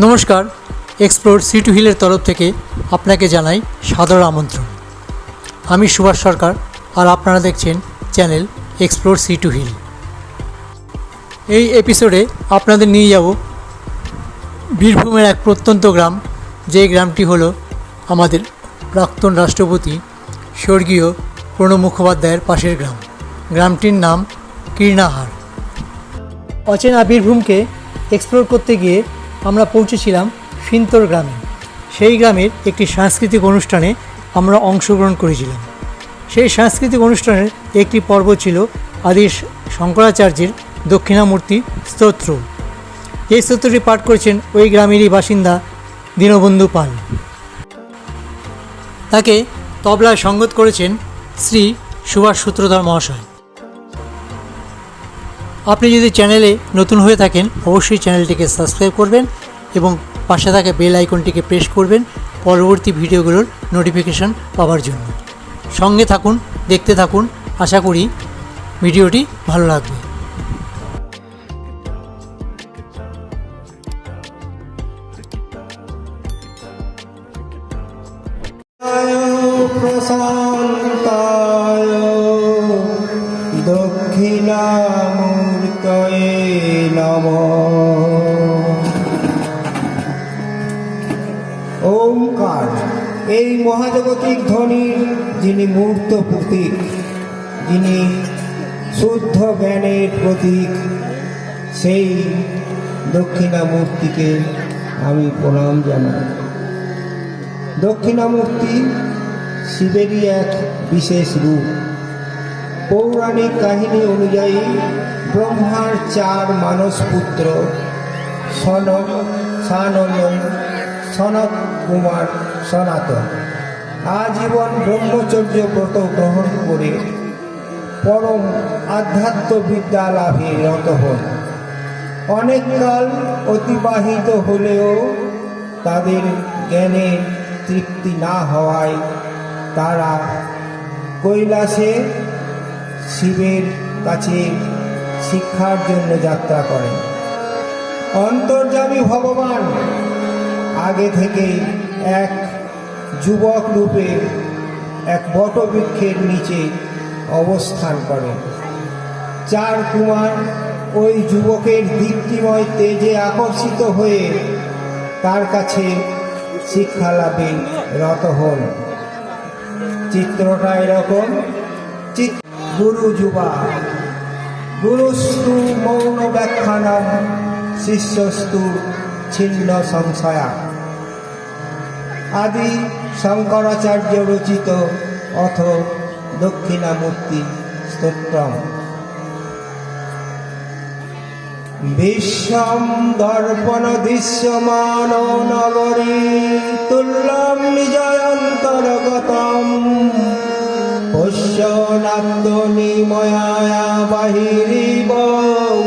নমস্কার explore sea two হিলের তরফ থেকে আপনাকে জানাই সাদর আমন্ত্রণ। আমি সুভাষ সরকার আর আপনারা দেখছেন channel explore sea to hill এই এপিসোডে আপনাদের নিয়ে যাব বীরভূমের এক প্রত্যন্ত গ্রাম, যে গ্রামটি হলো আমাদের প্রাক্তন রাষ্ট্রপতি স্বর্গীয় প্রণব মুখোপাধ্যায়ের পাশের গ্রাম। গ্রামটির নাম কীর্ণাহার। অচেনা বীরভূমকে এক্সপ্লোর করতে গিয়ে আমরা পৌঁছেছিলাম ফিন্তর গ্রামে। সেই গ্রামের একটি সাংস্কৃতিক অনুষ্ঠানে আমরা অংশগ্রহণ করেছিলাম। সেই সাংস্কৃতিক অনুষ্ঠানের একটি পর্ব ছিল আদি শঙ্করাচার্যের দক্ষিণামূর্তি স্তোত্র। এই স্তোত্রটি পাঠ করেছেন ওই গ্রামেরই বাসিন্দা দীনবন্ধু পাল। তাকে তবলায় সঙ্গত করেছেন শ্রী সুভাষ সূত্রধর মহাশয়। আপনি যদি চ্যানেলে নতুন হয়ে থাকেন, অবশ্যই চ্যানেলটিকে সাবস্ক্রাইব করবেন এবং পাশে থাকা বেল আইকনটিকে প্রেস করবেন পরবর্তী ভিডিওগুলোর নোটিফিকেশান পাওয়ার জন্য। সঙ্গে থাকুন, দেখতে থাকুন। আশা করি ভিডিওটি ভালো লাগবে। যিনি শুদ্ধ জ্ঞানের প্রতীক, সেই দক্ষিণামূর্তিকে আমি প্রণাম জানাই। দক্ষিণামূর্তি শিবেরই এক বিশেষ রূপ। পৌরাণিক কাহিনী অনুযায়ী ব্রহ্মার চার মানস পুত্র সনক সানন্দন সনত কুমার, সনাতন। আজীবন ব্রহ্মচর্য ব্রত গ্রহণ করে পরম আধ্যাত্ম বিদ্যা লাভে রত হন। অনেককাল অতিবাহিত হলেও তাদের জ্ঞানে তৃপ্তি না হওয়ায় তারা কৈলাসে শিবের কাছে শিক্ষার জন্য যাত্রা করেন। অন্তর্যামী ভগবান আগে থেকেই এক যুবক রূপে এক বটবৃক্ষের নিচে অবস্থান করেন চার কুমার ওই যুবকের দীপ্তিময় তেজে আকর্ষিত হয়ে তার কাছে শিক্ষা লাভে রত হন চিত্রটা এরকম গুরু যুবা, গুরুস্তু মৌন ব্যাখ্যানম শিষ্যস্তু ছিন্ন সংশয়া। আদি শঙ্করাচার্য রচিত অথ দক্ষিণামূর্তি স্তোত্রম। বিশ্বম দর্পণ দৃশ্যমান নগরী তুল্যম নিজয়ন্তরগতম। বাহিরিব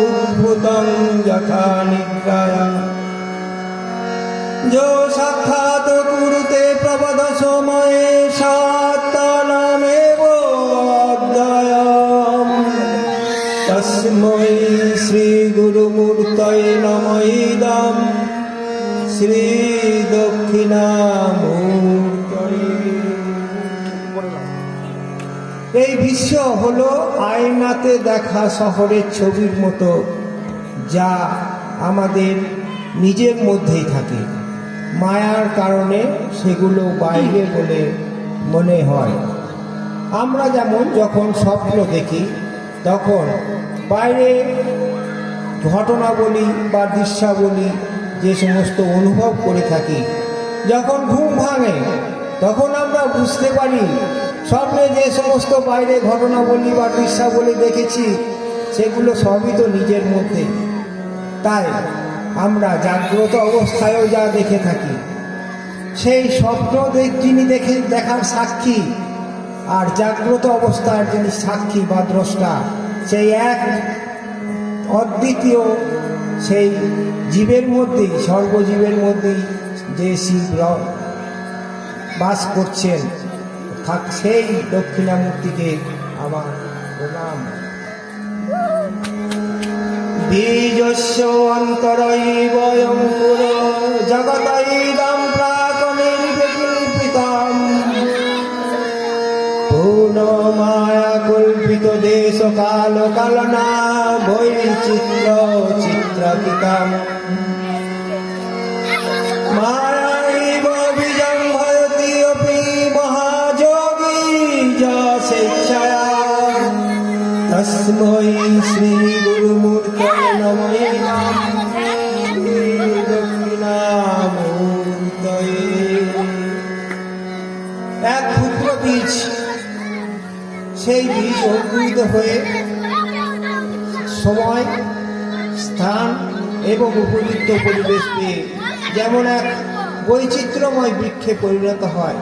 উদ্ভুতং যথা নিদ্রায় যো সাক্ষাৎ কুরুতে প্রবদ সময়ে শ্রীদক্ষিণামূর্তয়ে এই বিশ্ব হলো আয়নাতে দেখা শহরের ছবির মতো, যা আমাদের নিজের মধ্যেই থাকে। মায়ার কারণে সেগুলো বাইরে বলে মনে হয়। আমরা যেমন যখন স্বপ্ন দেখি, তখন বাইরে ঘটনাবলী বা দৃশ্যাবলী যে সমস্ত অনুভব করে থাকি। যখন ঘুম ভাঙে, তখন আমরা বুঝতে পারি স্বপ্নে যে সমস্ত বাইরে ঘটনাবলী বা দৃশ্যাবলী দেখেছি, সেগুলো সবই তো নিজের মধ্যে। তাই আমরা জাগ্রত অবস্থায়ও যা দেখে থাকি। সেই স্বপ্ন যিনি দেখে দেখার সাক্ষী, আর জাগ্রত অবস্থার যিনি সাক্ষী বা দ্রষ্টা, সেই এক অদ্বিতীয় সেই জীবের মধ্যেই, সর্বজীবের মধ্যেই যে শিব বাস করছেন, থাক সেই দক্ষিণামূর্তিকে আমার প্রণাম। বীজস্য অন্তরৈবয়ঙ্কুর জগত ইদম প্রাক নির্বিকল্পিতম পূর্ণ মায়া কল্পিত দেশ কাল কালনা বৈচিত্র চিত্রকিতম মায়াইব বীজং ভয়তি অপি মহাযোগী য স্বেচ্ছয়া। তস্मै শ্রী গুরুমূর্তয়ে নমঃ এক ক্ষুদ্র বীজ, সেই বীজ অঙ্কুরিত হয়ে সময় স্থান এবং উপযুক্ত পরিবেশ পেয়ে যেমন এক বৈচিত্র্যময় বৃক্ষে পরিণত হয়,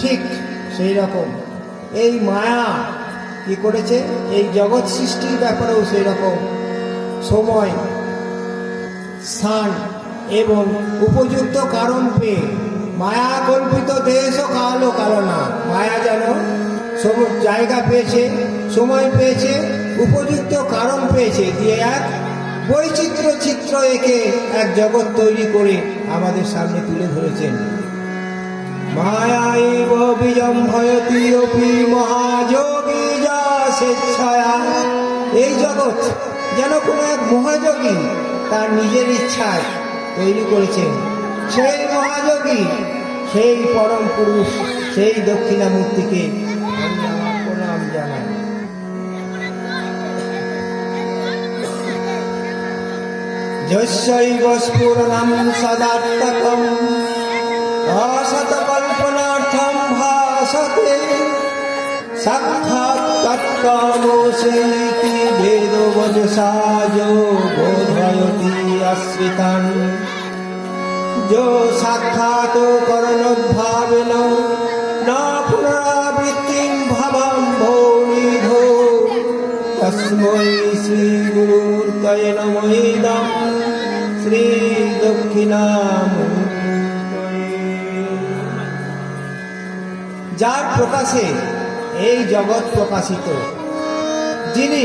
ঠিক সেই রকম। এই মায়া কি করেছে? এই জগৎ সৃষ্টির ব্যাপারেও সেই রকম সময়, স্থান এবং উপযুক্ত কারণ পেয়ে মায়া কল্পিত দেশ ও কালো ও কালনা মায়া যেন সব জায়গা পেয়েছে, সময় পেয়েছে, উপযুক্ত কারণ পেয়েছে। দিয়ে এক বৈচিত্র্য চিত্র এঁকে এক জগৎ তৈরি করে আমাদের সামনে তুলে ধরেছেন। মায়াইব বীজম ভয়তি অপি মহাযোগী যা স্বেচ্ছায়া। এই জগৎ যেন কোনো এক মহাযোগী তার নিজের ইচ্ছায় তৈরি করেছেন। সেই মহাযোগী, সেই পরম পুরুষ, সেই দক্ষিণামূর্তিকে প্রণাম জানাই। যস্যৈব স্ফুরণম সদাত্মকম অসতকল্পনার্থম ভাসতে সাক্ষাৎ তত্ত্বমোষেতি বেদবচসা যো বোধয়তি আশ্রিতান। যো সাক্ষাৎ করণোদ্ভাবেন না পুনরাবৃত্তিম তস্मै শ্রী গুরুমূর্তয়ে নমঃ শ্রী যার প্রকাশে এই জগৎ প্রকাশিত। যিনি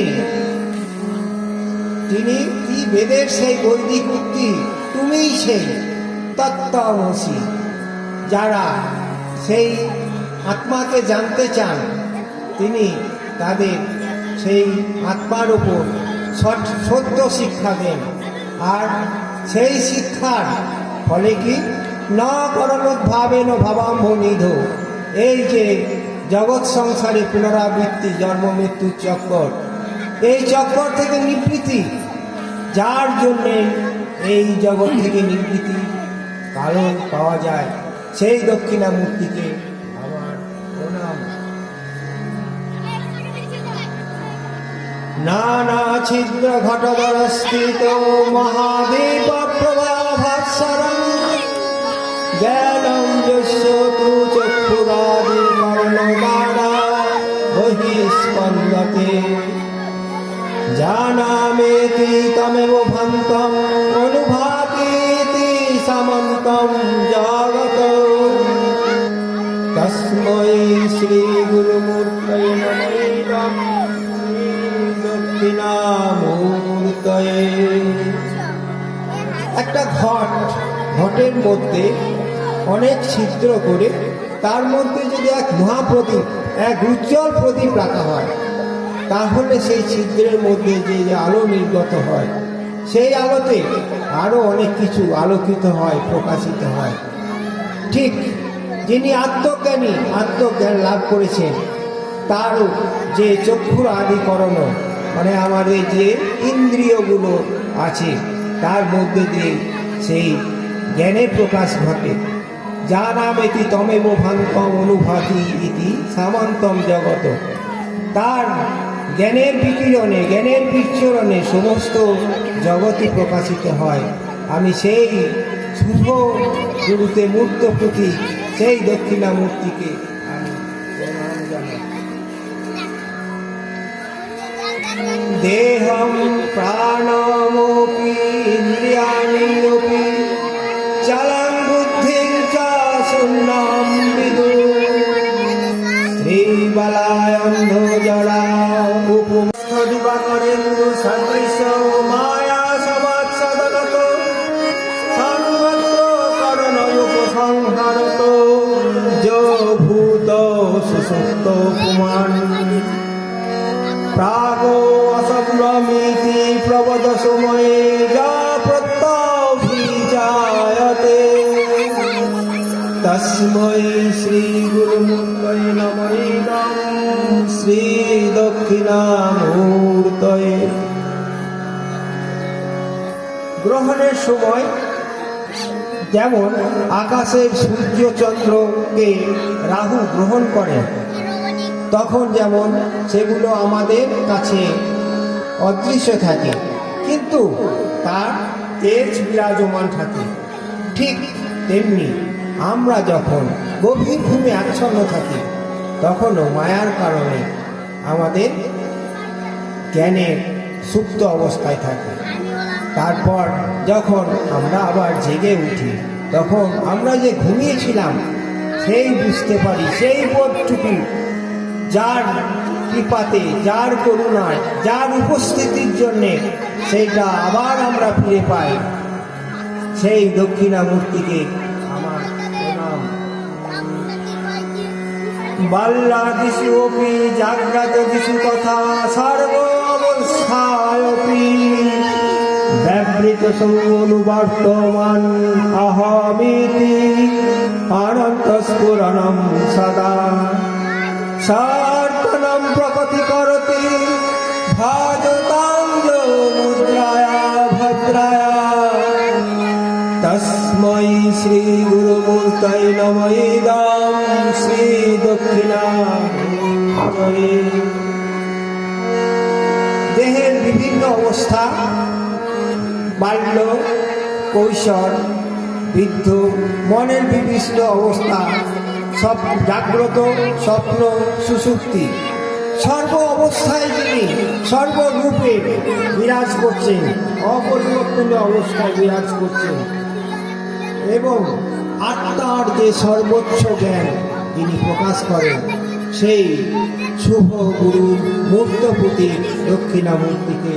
যিনি কি বেদের সেই বৈদিক উক্তি, তুমিই সেই তত্ত্বমসি যারা সেই আত্মাকে জানতে চান, তিনি তাদের সেই আত্মার উপর সত্য শিক্ষা দেন। আর সেই শিক্ষার ফলে কি? ন করণোদ্ভাবেন ভাবাম্ভ নিধ এই যে জগৎ সংসারে পুনরাবৃত্তি, জন্ম মৃত্যুর চক্কর, এই চক্কর থেকে নিবৃত্তি। যার জন্যে এই জগৎ থেকে নিবৃত্তি কারণ পাওয়া যায়। সেই দক্ষিণামূর্তিকে নানা ছিদ্র ঘটধর স্থিত মহাদেব প্রভাভাস্বরম জ্ঞানম যস্য तमेव চক্ষুরাদি ঘট ঘটের মধ্যে অনেক ছিদ্র করে তার মধ্যে যদি এক মহাপ্রদীপ, এক উজ্জ্বল প্রদীপ রাখা হয়, তাহলে সেই ছিদ্রের মধ্যে যে আলো নির্গত হয়, সেই আলোতে আরও অনেক কিছু আলোকিত হয়, প্রকাশিত হয়। ঠিক যিনি আত্মজ্ঞানী, আত্মজ্ঞান লাভ করেছেন, তারও যে চক্ষুর আদিকরণ মানে আমাদের যে ইন্দ্রিয়গুলো আছে, তার মধ্যে দিয়ে সেই জ্ঞানের প্রকাশ ঘটে। যা নাম এটি তমেব ভান্তম অনুভাতি ইতি সামান্তম জগত। তার জ্ঞানের বিকিরণে, জ্ঞানের বিচ্ছরণে সমস্ত জগৎই প্রকাশিত হয়। আমি সেই শুভ গুরুতে মূর্ত প্রতি সেই প্রণাম জানাই। দেহম প্রাণমপি শ্রীবালায় অন্ধ জড়া উপমুখ দিবাকরেন সদৃশ মায়া সমাজ সদনত সর্বত্র করণ উপসংহারত। ভূত সুসুপ্ত কুমার প্রাগ অসম্ভ্রমিতি প্রবদ तस्मै श्रीगुरुमुन्दय দক্ষিণামূর্তয়ে গ্রহণের সময় যেমন আকাশের সূর্য চন্দ্রকে রাহু গ্রহণ করেন তখন যেমন সেগুলো আমাদের কাছে অদৃশ্য থাকে, কিন্তু তার তেজ বিরাজমান থাকে। ঠিক তেমনি আমরা যখন গভীর ঘুমে আচ্ছন্ন থাকি, তখনও মায়ার কারণে আমাদের জ্ঞানের সুপ্ত অবস্থায় থাকে। তারপর যখন আমরা আবার জেগে উঠি, তখন আমরা যে ঘুমিয়েছিলাম, সেই বুঝতে পারি, সেই বোধটুকু যার কৃপাতে, যার করুণায়, যার উপস্থিতির জন্যে সেইটা আবার আমরা ফিরে পাই। সেই দক্ষিণামূর্তিকে বাল্লা দিশু অপি, জাগ্রত দিশু তথা সর্ব অবস্থায়পি ব্যবৃত সৌনুবর্তমান অহমিতি অনন্তস্ফুরণম সদা। সার্থনম প্রকৃতি করতি ভাজতাঙ্গ মুদ্রায়া, ভদ্রায়া। তস্मै শ্রী গুরুমূর্তৈ নম ইদং। শ্রী দেহের বিভিন্ন অবস্থা, বাল্য, কৈশোর, বৃদ্ধ, মনের বিভিন্ন অবস্থা, সব জাগ্রত স্বপ্ন সুষুপ্তি সর্ব অবস্থায় তিনি সর্বরূপে বিরাজ করছেন, অপরিবর্তনীয় অবস্থায় বিরাজ করছেন। এবং আত্মার যে সর্বোচ্চ জ্ঞান তিনি প্রকাশ করেন, সেই শুভ গুরু মূর্তপতি দক্ষিণামূর্তিকে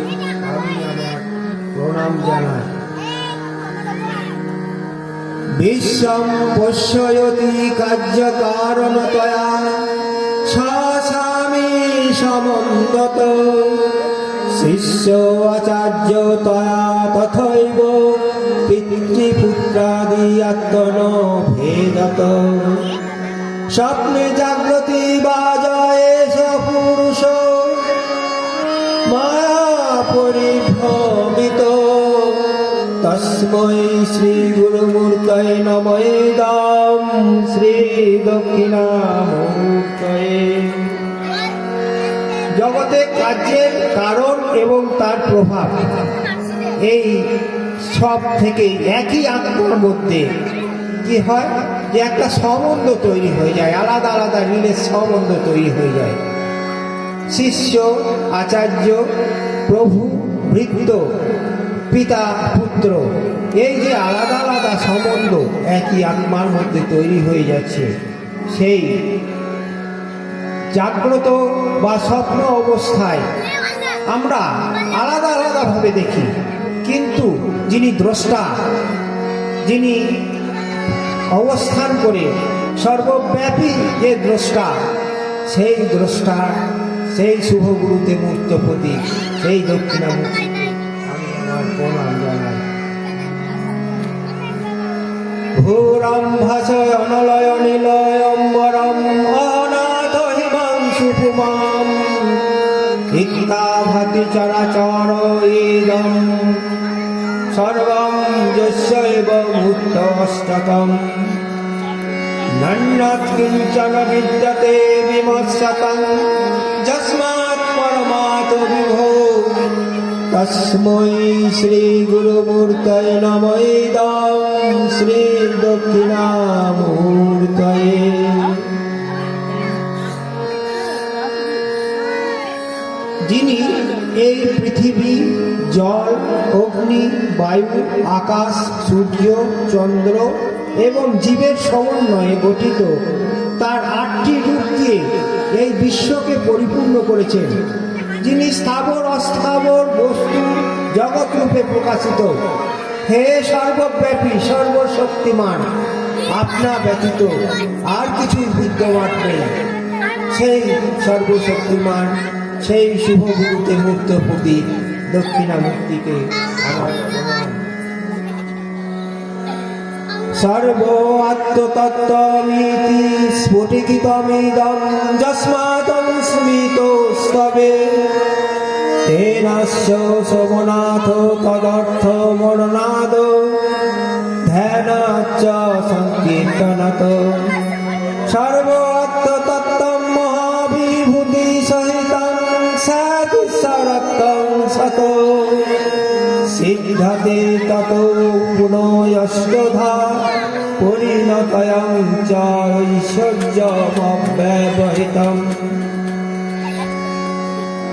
আমি আমার প্রণাম জানাই। বিশ্বম পশ্যয়তি কার্যকারণতয়া শাসামি সমন্দত শিষ্য আচার্য তয়া তথৈব পিতৃপুত্রাদি আত্মন ভেদত। স্বপ্নে জাগ্রতি বাজয়ে সপুরুষ মায়া পরিভ্রমিত। গুরুমূর্তয়ে নমঃ শ্রী দক্ষিণামূর্তয়ে। জগতে কার্যের কারণ এবং তার প্রভাব, এই সব থেকে একই আত্মার মধ্যে কি হয়? যে একটা সম্বন্ধ তৈরি হয়ে যায়, আলাদা আলাদা ঋণের সম্বন্ধ তৈরি হয়ে যায়। শিষ্য, আচার্য, প্রভু ভৃত্য পিতা, পুত্র, এই যে আলাদা আলাদা সম্বন্ধ একই আত্মার মধ্যে তৈরি হয়ে যাচ্ছে, সেই জাগ্রত বা স্বপ্ন অবস্থায় আমরা আলাদা আলাদাভাবে দেখি। কিন্তু যিনি দ্রষ্টা, যিনি অবস্থান করে সর্বব্যাপী যে দ্রষ্টা, সেই দ্রষ্টা, সেই শুভগুরুতে মূর্তপতি সেই দক্ষিণামূর্তি আমি আমার প্রণাম জানাই। ঘোরম ভাষয় অনলয় নিলয় অনাথ হিমাংশু ইত্তাভাতি চরাচর ইদম সর্বম নন্যৎ কিঞ্চন বিদ্যতে বিমর্শতং যস্মাৎ পরমাৎ বিভো তস্मै শ্রী গুরুমূর্তয়ে নমঃ ইদং শ্রী যিনি এই পৃথিবী জল, অগ্নি, বায়ু, আকাশ, সূর্য, চন্দ্র এবং জীবের সমন্বয়ে গঠিত। তার আটটি রূপ দিয়ে এই বিশ্বকে পরিপূর্ণ করেছেন, যিনি স্থাবর, অস্থাবর বস্তু জগৎ রূপে প্রকাশিত। হে সর্বব্যাপী, সর্বশক্তিমান, আপনা ব্যতীত আর কিছুই বিদ্যমান নেই। সেই সর্বশক্তিমান, সেই শুভগুরুতে মুক্ত প্রতীক দক্ষিণামূর্তিকে। সর্ব আত্মতত্ত্বমিতি স্ফুটিকিতমিদম যস্মাদম স্মিতস্তবে। তেনাস্য শ্রবণাথ তদর্থ মরণাদ। ধ্যানাচ্চ সংকীর্তনত। সর্ব সিদ্ধতে তত পুনয়ষ্টধা পরিণতয়ং চ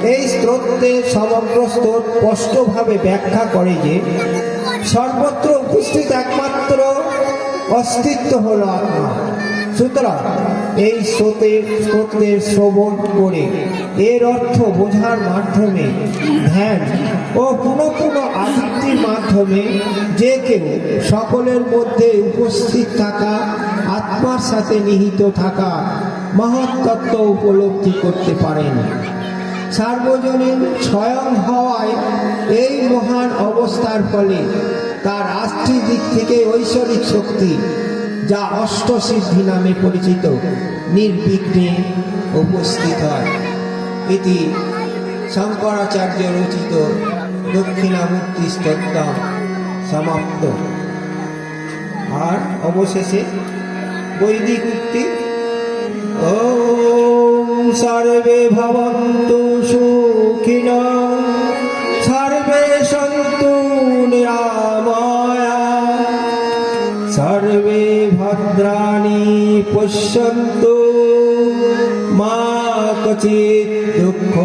এই স্তোত্রের সমগ্র স্তোত স্পষ্টভাবে ব্যাখ্যা করে যে, সর্বত্র উপস্থিত একমাত্র অস্তিত্ব হল আত্মা। সুতরাং এই স্রোতের স্রোতের শ্রবণ করে এর অর্থ বোঝার মাধ্যমে ধ্যান ও পুনঃ পুনঃ আবৃত্তির মাধ্যমে যে কেউ সকলের মধ্যে উপস্থিত থাকা, আত্মার সাথে নিহিত থাকা মহৎ উপলব্ধি করতে পারেন। সার্বজনীন স্বয়ং হওয়ায় এই মহান অবস্থার ফলে তার আষ্টিক দিক থেকে ঐশ্বরিক শক্তি, যা অষ্টসিদ্ধি নামে পরিচিত, নির্বিঘ্নে উপস্থিত হয়। এটি শঙ্করাচার্য রচিত দক্ষিণামূর্তি স্তোত্রাম সমাপ্ত। আর অবশেষে বৈদিক উক্তি ও সর্বে ভবন্ত সুখিন, সর্বে সন্তু নিরাময়া সর্বে ভদ্রাণী পশ্যন্তু মা কচিৎ দুঃখ